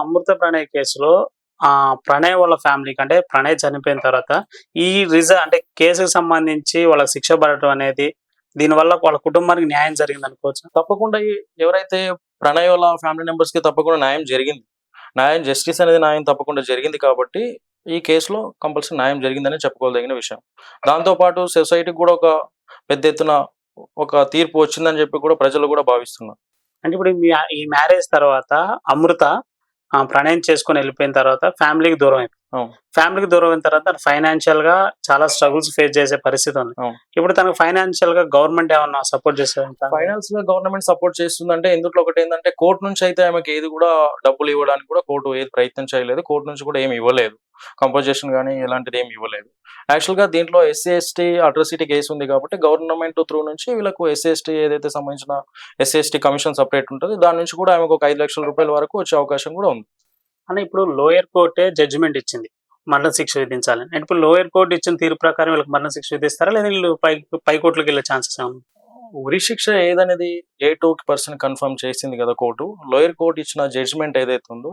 అమృత ప్రణయ్ కేసులో ఆ ప్రణయ్ వాళ్ళ ఫ్యామిలీకి అంటే ప్రణయ్ చనిపోయిన తర్వాత ఈ రిజ అంటే కేసుకు సంబంధించి వాళ్ళకి శిక్ష పడటం అనేది దీనివల్ల వాళ్ళ కుటుంబానికి న్యాయం జరిగింది అనుకోవచ్చు. తప్పకుండా ఎవరైతే ప్రణయ్ వాళ్ళ ఫ్యామిలీ మెంబర్స్కి తప్పకుండా న్యాయం జరిగింది. న్యాయం జస్టిస్ అనేది న్యాయం తప్పకుండా జరిగింది కాబట్టి ఈ కేసులో కంపల్సరీ న్యాయం జరిగిందని చెప్పుకోదగిన విషయం. దాంతో పాటు సొసైటీకి కూడా ఒక పెద్ద ఎత్తున ఒక తీర్పు వచ్చిందని చెప్పి కూడా ప్రజలు కూడా భావిస్తున్నారు. అంటే ఇప్పుడు ఈ మ్యారేజ్ తర్వాత అమృత ప్రణయం చేసుకొని వెళ్ళిపోయిన తర్వాత ఫ్యామిలీకి దూరం అవును. ఫ్యామిలీకి దూరం అయిన తర్వాత ఫైనాన్షియల్గా చాలా స్ట్రగుల్స్ ఫేస్ చేసే పరిస్థితి ఉంది. ఇప్పుడు తనకు ఫైనాన్షియల్గా గవర్నమెంట్ ఏమన్నా సపోర్ట్ చేస్తారు ఫైనాన్స్గా గవర్నమెంట్ సపోర్ట్ చేస్తుందంటే ఇందులో ఒకటి ఏంటంటే కోర్టు నుంచి అయితే ఆమెకి ఏది కూడా డబ్బులు ఇవ్వడానికి కూడా కోర్టు ఏది ప్రయత్నం చేయలేదు. కోర్టు నుంచి కూడా ఏమి ఇవ్వలేదు. కంపోజిషన్ కానీ ఇలాంటిది ఏమి ఇవ్వలేదు. యాక్చువల్గా దీంట్లో ఎస్సీ ఎస్టీ అట్రసిటీ కేసు ఉంది కాబట్టి గవర్నమెంట్ త్రూ నుంచి వీళ్ళకు ఎస్సీ ఎస్టీ ఏదైతే సంబంధించిన ఎస్సీ ఎస్టీ కమిషన్ సపరేట్ ఉంటుంది దాని నుంచి కూడా ఆమెకు ఒక ఐదు లక్షల రూపాయల వరకు వచ్చే అవకాశం కూడా ఉంది. అని ఇప్పుడు లోయర్ కోర్టే జడ్జిమెంట్ ఇచ్చింది. మరణ శిక్ష విధించాలని. అంటే ఇప్పుడు లోయర్ కోర్టు ఇచ్చిన తీర్పు ప్రకారం వీళ్ళకి మరణ శిక్ష విధిస్తారా? లేదా వీళ్ళు పై పై కోర్టులకు వెళ్ళే ఛాన్సెస్ ఏమన్నా ఉరి శిక్ష ఏదనేది ఏ టూ పర్సన్ కన్ఫర్మ్ చేసింది కదా కోర్టు లోయర్ కోర్టు ఇచ్చిన జడ్జిమెంట్ ఏదైతే ఉందో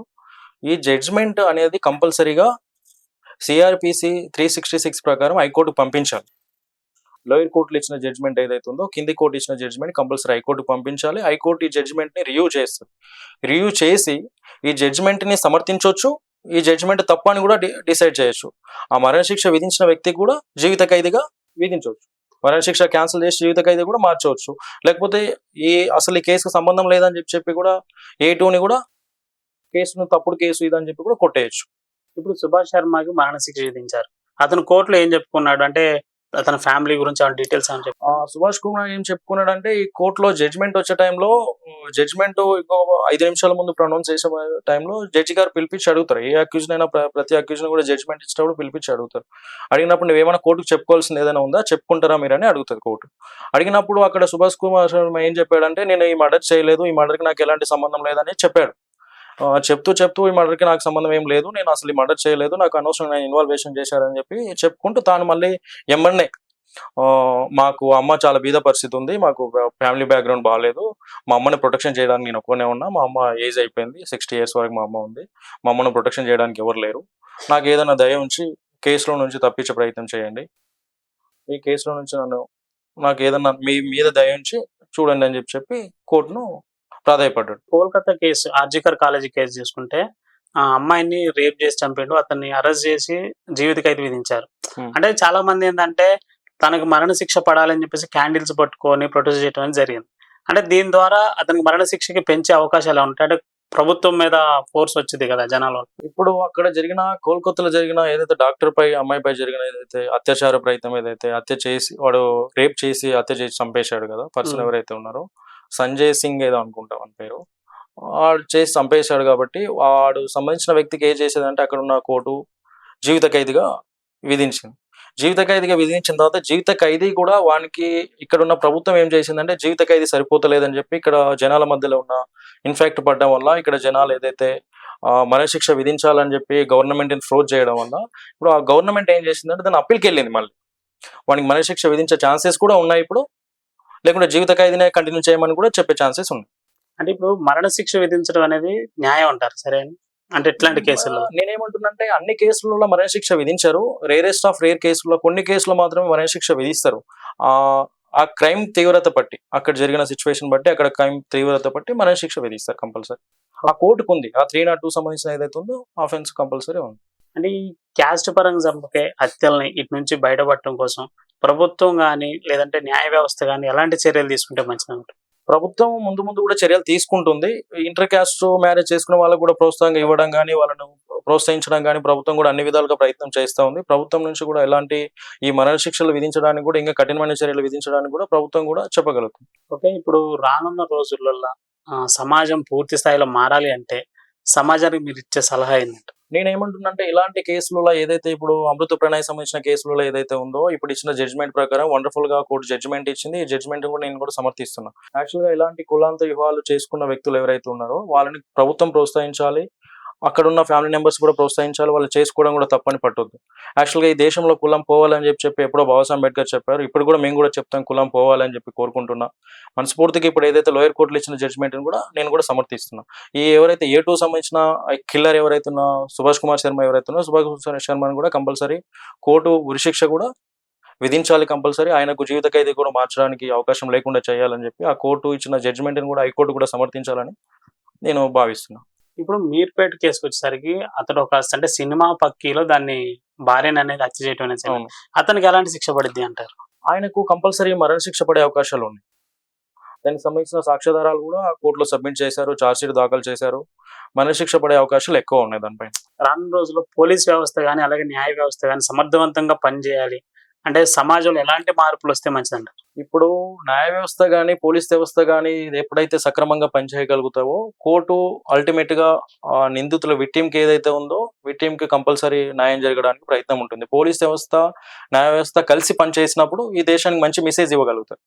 ఈ జడ్జిమెంట్ అనేది కంపల్సరీగా సిఆర్పిసి త్రీ సిక్స్టీ సిక్స్ ప్రకారం హైకోర్టు పంపించాలి. లోయర్ కోర్టులు ఇచ్చిన జడ్జ్మెంట్ ఏదైతే ఉందో కింది కోర్టు ఇచ్చిన జడ్జ్మెంట్ కంపల్సరీ హైకోర్టు పంపించాలి. హైకోర్టు ఈ జడ్జ్మెంట్ని రివ్యూ చేస్తుంది. రివ్యూ చేసి ఈ జడ్జిమెంట్ని సమర్థించవచ్చు ఈ జడ్జ్మెంట్ తప్ప అని కూడా డిసైడ్ చేయొచ్చు. ఆ మరణశిక్ష విధించిన వ్యక్తికి కూడా జీవిత ఖైదీగా విధించవచ్చు. మరణశిక్ష క్యాన్సిల్ చేసి జీవిత ఖైదీ కూడా మార్చవచ్చు. లేకపోతే ఈ అసలు ఈ కేసుకు సంబంధం లేదని చెప్పి చెప్పి కూడా ఏ టూని కూడా కేసును తప్పుడు కేసు ఇదని చెప్పి కూడా కొట్టేయచ్చు. ఇప్పుడు సుభాష్ శర్మకి మరణశిక్ష విధించారు. అతను కోర్టులో ఏం చెప్పుకున్నాడు అంటే అతని ఫ్యామిలీ గురించి ఏమైనా డీటెయిల్స్ అని చెప్పి సుభాష్ కుమార్ ఏం చెప్పుకున్నాడు అంటే ఈ కోర్టులో జడ్జిమెంట్ వచ్చే టైంలో జడ్జిమెంట్ ఇంకో ఐదు నిమిషాల ముందు ప్రొనౌన్స్ చేసే టైంలో జడ్జి గారు పిలిపించి అడుగుతారు. ఏ అక్యూజన్ అయినా ప్రతి అక్యూజన్ కూడా జడ్జిమెంట్ ఇచ్చినప్పుడు పిలిపించి అడుగుతారు. అడిగినప్పుడు నువ్వేమైనా కోర్టుకు చెప్పుకోవాల్సింది ఏదైనా ఉందా? చెప్పుకుంటారా మీరని అడుగుతారు కోర్టు. అడిగినప్పుడు అక్కడ సుభాష్ కుమార్ శర్మ ఏం చెప్పాడంటే నేను ఈ మర్డర్ చేయలేదు ఈ మర్డర్కి నాకు ఎలాంటి సంబంధం లేదని చెప్పాడు. చెప్తూ చెప్తూ ఈ మర్డర్కి నాకు సంబంధం ఏం లేదు. నేను అసలు ఈ మర్డర్ చేయలేదు. నాకు అనవసరమైన ఇన్వాల్వేషన్ చేశారని చెప్పి చెప్పుకుంటూ తాను మళ్ళీ ఎమ్మన్నే మాకు అమ్మ చాలా బీద పరిస్థితి ఉంది. మాకు ఫ్యామిలీ బ్యాక్గ్రౌండ్ బాగాలేదు మా అమ్మని ప్రొటెక్షన్ చేయడానికి నేను ఒక్కనే ఉన్నా. మా అమ్మ ఏజ్ అయిపోయింది. సిక్స్టీ ఇయర్స్ వరకు మా అమ్మ ఉంది. మా అమ్మను ప్రొటెక్షన్ చేయడానికి ఎవరు లేరు. నాకు ఏదైనా దయ ఉంచి కేసులో నుంచి తప్పించే ప్రయత్నం చేయండి. ఈ కేసులో నుంచి నన్ను నాకు ఏదన్నా మీ మీద దయ ఉంచి చూడండి అని చెప్పి చెప్పి కోర్టును ప్రాధాయపడ్డాడు. Kolkata case RG Kar college case చూసుకుంటే ఆ అమ్మాయిని రేప్ చేసి చంపిండు అతన్ని అరెస్ట్ చేసి జీవిత ఖైదు విధించారు. అంటే చాలా మంది ఏంటంటే తనకు మరణ శిక్ష పడాలని చెప్పేసి క్యాండిల్స్ పట్టుకొని ప్రొటెస్ట్ చేయడం అనేది జరిగింది. అంటే దీని ద్వారా అతనికి మరణ శిక్షకి పెంచే అవకాశాలు ఉంటాయి? అంటే ప్రభుత్వం మీద ఫోర్స్ వచ్చింది కదా జనాలు ఇప్పుడు అక్కడ జరిగిన కోల్కతాలో జరిగిన ఏదైతే డాక్టర్ పై అమ్మాయిపై జరిగిన ఏదైతే అత్యాచార ప్రయత్నం ఏదైతే హత్య చేసి వాడు రేప్ చేసి హత్య చేసి చంపేశాడు కదా పర్సన్. ఎవరైతే ఉన్నారో సంజయ్ సింగ్ ఏదో అనుకుంటాం అని పేరు. వాడు చేసి చంపేశాడు కాబట్టి వాడు సంబంధించిన వ్యక్తికి ఏం చేసేదంటే అక్కడ ఉన్న కోర్టు జీవిత ఖైదీగా విధించింది. జీవిత ఖైదీగా విధించిన తర్వాత జీవిత ఖైదీ కూడా వానికి ఇక్కడ ఉన్న ప్రభుత్వం ఏం చేసిందంటే జీవిత ఖైదీ సరిపోతలేదని చెప్పి ఇక్కడ జనాల మధ్యలో ఉన్న ఇన్ఫెక్ట్ పడడం వల్ల ఇక్కడ జనాలు ఏదైతే మరణశిక్ష విధించాలని చెప్పి గవర్నమెంట్ ఫ్రోజ్ చేయడం వల్ల ఇప్పుడు ఆ గవర్నమెంట్ ఏం చేసిందంటే దాని అప్పీల్కి వెళ్ళింది మళ్ళీ. వానికి మరణశిక్ష విధించే ఛాన్సెస్ కూడా ఉన్నాయి ఇప్పుడు. లేకుంటే జీవిత ఖైదీనే కంటిన్యూ చేయమని కూడా చెప్పే ఛాన్సెస్ ఉన్నాయి. అంటే ఇప్పుడు మరణ శిక్ష విధించడం అనేది న్యాయం అంటారు సరే? అంటే ఇట్లాంటి కేసుల్లో. నేనేమంటున్నంటే అన్ని కేసులలో మరణశిక్ష విధించారు. రేరెస్ట్ ఆఫ్ రేర్ కేసుల్లో కొన్ని కేసుల్లో మాత్రమే మరణశిక్ష విధిస్తారు. ఆ ఆ క్రైమ్ తీవ్రత బట్టి అక్కడ జరిగిన సిచ్యువేషన్ బట్టి అక్కడ క్రైమ్ తీవ్రత బట్టి మరణశిక్ష విధిస్తారు కంపల్సరీ. ఆ కోర్టుకు ఉంది. ఆ త్రీ నాట్ టూ సంబంధించిన ఏదైతే ఉందో ఆఫెన్స్ కంపల్సరీ ఉంది. అంటే ఈ క్యాస్ట్ పరంగా చంపకే హత్యల్ని ఇటు నుంచి బయటపడటం కోసం ప్రభుత్వం కానీ లేదంటే న్యాయ వ్యవస్థ కానీ ఎలాంటి చర్యలు తీసుకుంటే మంచిది ప్రభుత్వం ముందు ముందు కూడా చర్యలు తీసుకుంటుంది. ఇంటర్ క్యాస్ట్ మ్యారేజ్ చేసుకునే వాళ్ళకు కూడా ప్రోత్సాహంగా ఇవ్వడం కానీ వాళ్ళను ప్రోత్సహించడం కానీ ప్రభుత్వం కూడా అన్ని విధాలుగా ప్రయత్నం చేస్తూ ఉంది. ప్రభుత్వం నుంచి కూడా ఎలాంటి ఈ మరణ శిక్షలు విధించడానికి కూడా ఇంకా కఠినమైన చర్యలు విధించడానికి కూడా ప్రభుత్వం కూడా చెప్పగలుగుతుంది. ఓకే ఇప్పుడు రానున్న రోజులలో సమాజం పూర్తి స్థాయిలో మారాలి అంటే సమాజానికి మీరు ఇచ్చే సలహా ఏంటంటే నేనేమంటున్నంటే ఇలాంటి కేసులలో ఏదైతే ఇప్పుడు అమృత ప్రణయ్ సంబంధించిన కేసులలో ఏదైతే ఉందో ఇప్పుడు ఇచ్చిన జడ్జ్మెంట్ ప్రకారం వండర్ఫుల్గా కోర్టు జడ్జ్మెంట్ ఇచ్చింది. ఈ జడ్జ్మెంట్ కూడా నేను కూడా సమర్థిస్తున్నాను యాక్చువల్గా ఇలాంటి కులాంత వివాహాలు చేసుకున్న వ్యక్తులు ఎవరైతే ఉన్నారో వాళ్ళని ప్రభుత్వం ప్రోత్సహించాలి. అక్కడ ఉన్న ఫ్యామిలీ మెంబర్స్ కూడా ప్రోత్సహించాలి వాళ్ళు చేసుకోవడం కూడా తప్పని పట్టొద్దు. యాక్చువల్గా ఈ దేశంలో కులం పోవాలని చెప్పి చెప్పి ఎప్పుడో బాబాసాహెబ్ అంబేద్కర్ చెప్పారు. ఇప్పుడు కూడా మేము కూడా చెప్తాం కులం పోవాలని చెప్పి కోరుకుంటున్నా. మనస్ఫూర్తిగా ఇప్పుడు ఏదైతే లోయర్ కోర్టులు ఇచ్చిన జడ్జ్మెంట్ కూడా నేను కూడా సమర్థిస్తున్నా. ఈ ఎవరైతే ఏ టూ సంబంధించిన కిల్లర్ ఎవరైతే ఉన్నా సుభాష్ కుమార్ శర్మ ఎవరైతే ఉన్నా సుభాష్ కుమార్ శర్మని కూడా కంపల్సరీ కోర్టు ఉరిశిక్ష కూడా విధించాలి కంపల్సరీ. ఆయనకు జీవిత ఖైదీ కూడా మార్చడానికి అవకాశం లేకుండా చేయాలని చెప్పి ఆ కోర్టు ఇచ్చిన జడ్జిమెంట్ని కూడా హైకోర్టు కూడా సమర్థించాలని నేను భావిస్తున్నా. ఇప్పుడు మీర్పేట కేసుకు వచ్చేసరికి అతడు ఒక అంటే సినిమా పక్కీలో దాన్ని భార్యని అనేది హత్య చేయడం అనేది జరిగింది. అతనికి ఎలాంటి శిక్ష పడిద్ది అంటారు? ఆయనకు కంపల్సరీ మరణశిక్ష పడే అవకాశాలు ఉన్నాయి. దానికి సంబంధించిన సాక్ష్యాధారాలు కూడా కోర్టులో సబ్మిట్ చేశారు ఛార్జ్షీట్ దాఖలు చేశారు. మరణశిక్ష పడే అవకాశాలు ఎక్కువ ఉన్నాయి దానిపైన. రానున్న రోజుల్లో పోలీస్ వ్యవస్థ కానీ అలాగే న్యాయ వ్యవస్థ కానీ సమర్థవంతంగా పనిచేయాలి. అంటే సమాజంలో ఎలాంటి మార్పులు వస్తే మంచిదంట ఇప్పుడు న్యాయ వ్యవస్థ కానీ పోలీస్ వ్యవస్థ కానీ ఎప్పుడైతే సక్రమంగా పనిచేయగలుగుతావో కోర్టు అల్టిమేట్గా నిందితుల విక్టిమ్కి ఏదైతే ఉందో విక్టిమ్కి కంపల్సరీ న్యాయం జరగడానికి ప్రయత్నం ఉంటుంది. పోలీస్ వ్యవస్థ న్యాయ వ్యవస్థ కలిసి పనిచేసినప్పుడు ఈ దేశానికి మంచి మెసేజ్ ఇవ్వగలుగుతారు.